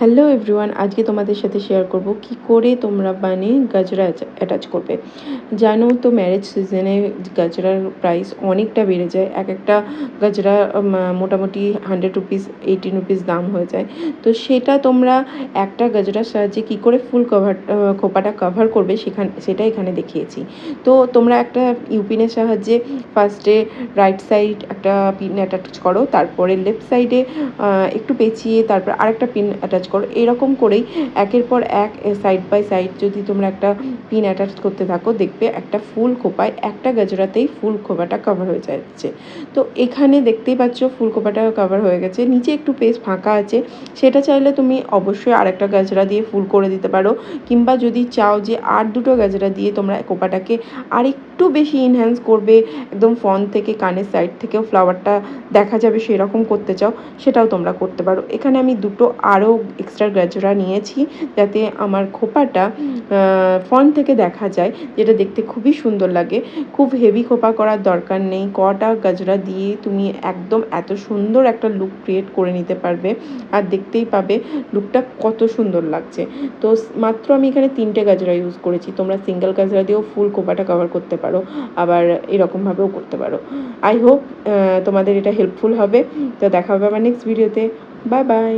Hello everyone আজকে তোমাদের সাথে শেয়ার করব কি করে তোমরা বানে গাজরা অ্যাটাচ করবে। জানো তো ম্যারেজ সিজনে গাজরার প্রাইস অনেকটা বেড়ে যায়। এক একটা গাজরা মোটামুটি হান্ড্রেড রুপিস এইটিন রুপিস দাম হয়ে যায়। তো সেটা তোমরা একটা গাজরার সাহায্যে কি করে ফুল কভার খোপাটা কভার করবে সেখানে, সেটা এখানে দেখিয়েছি। তো তোমরা একটা ইউপিনের সাহায্যে ফার্স্টে রাইট সাইড একটা পিন অ্যাটাচ করো, তারপরে লেফট সাইডে একটু পেঁচিয়ে তারপর আরেকটা পিন অ্যাটাচ করো। এরকম করেই একের পর এক সাইড বাই সাইড যদি তোমরা একটা পিন অ্যাটাচ করতে থাকো, দেখবে একটা ফুল খোপায়, একটা গাজরাতেই ফুল খোপাটা কভার হয়ে যাচ্ছে। তো এখানে দেখতেই পাচ্ছ ফুল খোপাটা কভার হয়ে গেছে। নিচে একটু পেস ফাঁকা আছে। সেটা চাইলে তুমি অবশ্যই আরেকটা গাজরা দিয়ে ফুল করে দিতে পারো। কিংবা যদি চাও যে আর দুটো গাজরা দিয়ে তোমরা খোপাটাকে আর একটু বেশি ইনহ্যান্স করবে, একদম ফন থেকে কানের সাইড থেকেও ফ্লাওয়ারটা দেখা যাবে সেরকম করতে চাও, সেটাও তোমরা করতে পারো। এখানে আমি দুটো আরও এক্সট্রা গাজরা নিয়েছি যাতে আমার খোপাটা ফন থেকে দেখা যায়, যেটা দেখতে খুবই সুন্দর লাগে। খুব হেভি খোপা করার দরকার নেই। কটা গাজরা দিয়ে তুমি একদম এত সুন্দর একটা লুক ক্রিয়েট করে নিতে পারবে আর দেখতেই পাবে লুকটা কত সুন্দর লাগছে। তো মাত্র আমি এখানে তিনটে গাজরা ইউজ করেছি। তোমরা সিঙ্গেল গাজরা দিয়েও ফুল খোপাটা কভার করতে পারো, আবার এরকমভাবেও করতে পারো। আই হোপ তোমাদের এটা হেল্পফুল হবে। তো দেখা হবে আমার নেক্সট ভিডিওতে বাই বাই